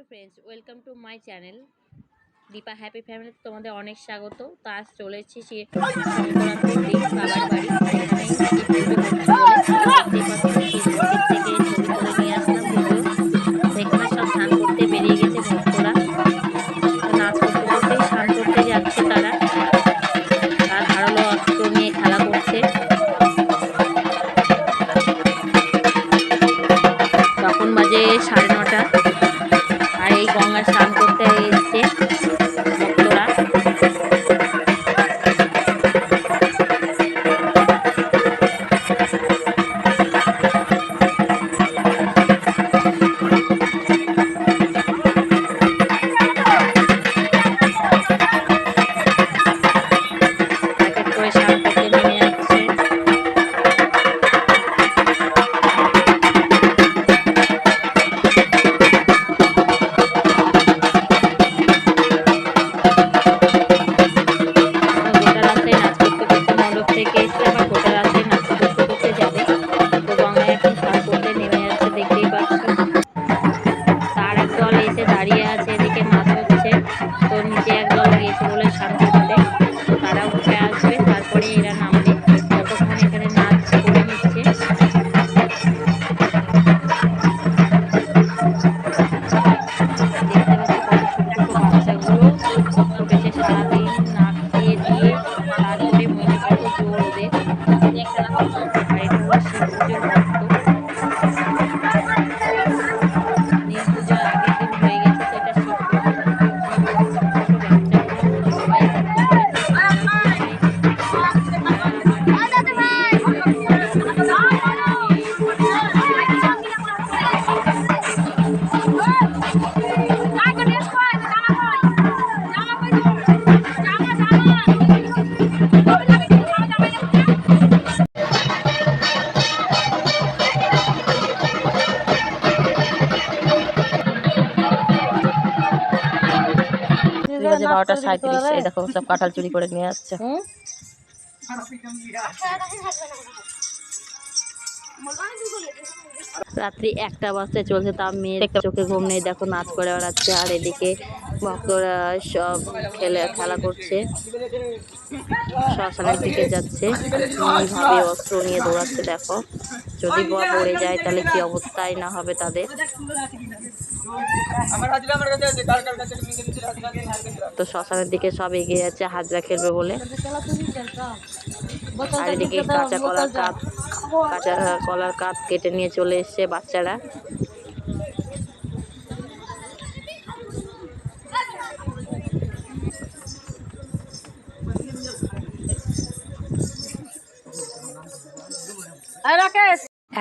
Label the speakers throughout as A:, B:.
A: Hello friends, welcome to my channel. Deepa, happy family, তোমাদের অনেক স্বাগত। তো আজ চলে এসেছি সে সংক্রান্তির দিন বাবার বাড়ি আর এখানেই এই পুজো করতে বলে দেখতেই পাচ্ছি সেই মন্দির থেকে ছবি তুলে নিয়ে আসলাম ভিডিও তো এখানে সব স্নান করতে বেরিয়ে গেছে নাচ করতে স্নান করতে যাচ্ছে তারা খেলা করছে তখন সাড়ে নটা আর এই থেকে আছে
B: বারোটা সাঁত্রিশ এই দেখো সব কাঁঠাল চুরি করে নিয়ে আসছে।
A: হুম? রাত্রি একটা বাজতে চলছে তা মেয়ের চোখে ঘুম নেই। দেখো নাচ করে বেড়াচ্ছে আর এদিকে ভক্তরা সব খেলে খেলা করছে। শ্মশানের দিকে যাচ্ছে। ভাবে অস্ত্র নিয়ে দৌড়াচ্ছে দেখো। যদি বা পড়ে যায় তাহলে কি অবস্থায় না হবে তাদের? তো শ্মশানের দিকে সব এগিয়ে যাচ্ছে হাজরা খেলবে বলে। আর এদিকে কাঁচা কলার কাপ কাঁচা কলার কাপ কেটে নিয়ে চলে এসছে। বাচ্চারা।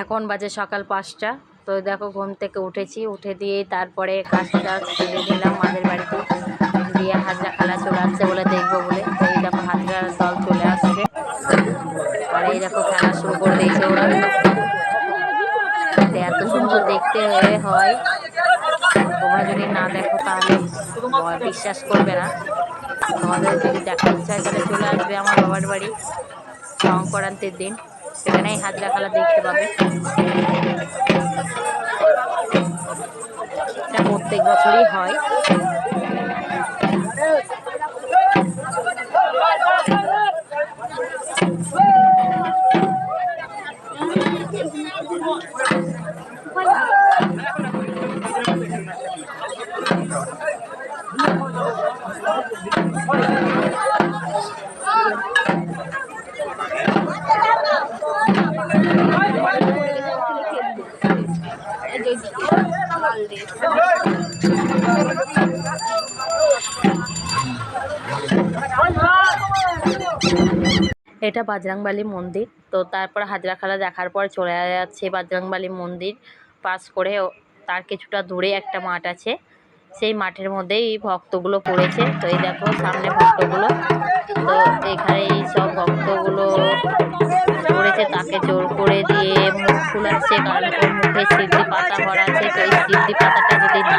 A: এখন বাজে সকাল পাঁচটা। তো দেখো ঘুম থেকে উঠেছি। উঠে দিয়ে তারপরে কাজটা তুলে দিলাম মাদের বাড়িতে। দিয়ে হাজরা খালা চলে আসছে বলে দেখব বলে। এই দেখো হাজরার দল চলে আসছে। আর এই দেখো খেলা তো এত সুন্দর দেখতে হয় তোমরা যদি না দেখো, তাহলে বিশ্বাস করবে না। তোমাদের যদি দেখার হয় তাহলে চলে আসবে আমার বাবার বাড়ি সংক্রান্তির দিন। সেখানেই হাজরা খালা দেখতে পাবে। প্রত্যেক বছরই হয়। এটা বাজরাংবালি মন্দির। তো তারপর হাজরা খালা দেখার পর চলে যাচ্ছে বাজরাংবালি মন্দির। পাস করে তার কিছুটা দূরে একটা মাঠ আছে। সেই মাঠের মধ্যেই ভক্তগুলো পড়েছে। তো এই দেখো সামনে ভক্তগুলো। তো এখানে এই সব ভক্তগুলো পড়েছে। তাকে জোর করে দিয়ে মুখ ফুলাচ্ছে, কারণ মুখে সিদ্ধি পাতা ভরা আছে। তো এই সিদ্ধি পাতাটা যদি না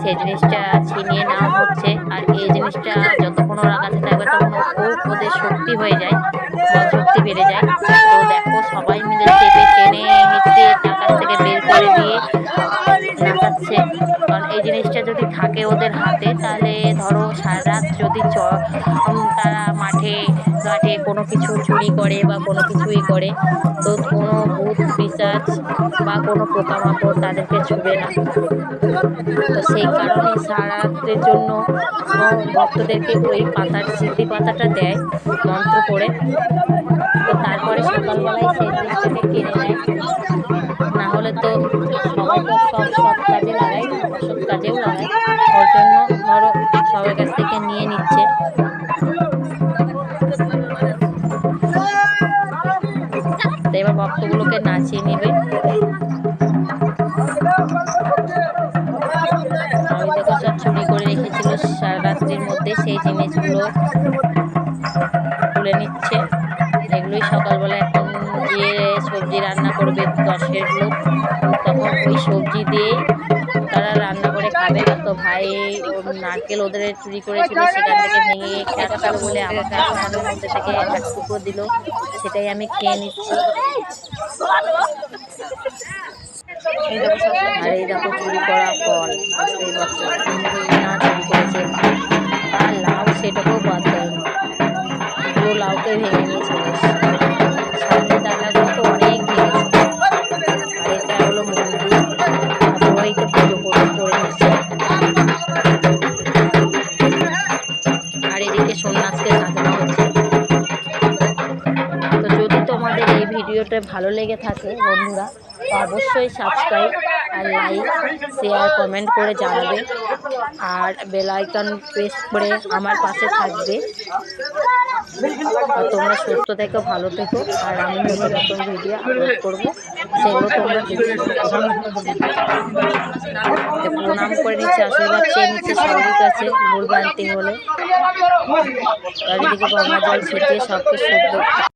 A: সে জিনিসটা ছিনিয়ে নেওয়া হচ্ছে। আর এই জিনিসটা যতক্ষণ ওরা কাছে থাকবে, তখন ওদের শক্তি হয়ে যায় শক্তি বেড়ে যায়। তো দেখো, সবাই মিলে চেপে টেনে হেঁচে তার কাছ থেকে বের করে দিয়ে দেখাচ্ছে। কারণ এই জিনিসটা যদি থাকে ওদের হাতে, তাহলে ধরো সারা রাত যদি তারা মাঠে ঘাটে কোনো কিছু চুরি করে বা কোনো কিছুই করে, তো কোনো ভূত, পিসাচ বা কোনো পোকামাকড় তাদেরকে ছুবে না। তো সেই কারণে সারা রাত্রের জন্য ভক্তদেরকে ওই পাতার স্মৃতি পাতাটা দেয় মন্ত্র করে। তো তারপরে সকালবেলায় সেই জিনিসটাকে কিনে নেয়। না হলে তো সবাই তো সব সৎ কাজে না অসৎ কাজেও লাগায়। ভক্তগুলোকে নাচিয়ে নেবে। আমি দেখো সব চুরি করে রেখেছিল রাত্রির মধ্যে সেই জিনিসগুলো তুলে নিচ্ছে। এগুলোই সকালবেলা এখন গিয়ে সবজি রান্না করবে দশের লোক, তখন ওই সবজি দিয়ে তারা রান্না করে খাবে। তো ভাই নারকেল ওদের চুরি করেছিল, সেখান থেকে খেতে পারো বলে আমাকে এতখানের মধ্যে থেকে এক টুকরো দিল, সেটাই আমি খেয়ে নিচ্ছি।
B: এই দেখো
A: আর এই দেখো চুরি করা ফল বুঝতেই পারছ। ভিডিওটা ভালো লেগে থাকে বন্ধুরা অবশ্যই সাবস্ক্রাইব আর লাইক শেয়ার কমেন্ট করে জানাবে। আর বেল আইকন প্রেস করে আমার পাশে থাকবে। আর তোমরা সুস্থ থেকো, ভালো থেকো। আর আমি নতুন নতুন ভিডিও আপলোড করব। সেগুলো তোমরা প্রণাম করে নিচ্ছে, আশীর্বাদ চেয়ে নিচ্ছে সবারই কাছে ভুল ভ্রান্তি হলে। চারিদিকে শুদ্ধ।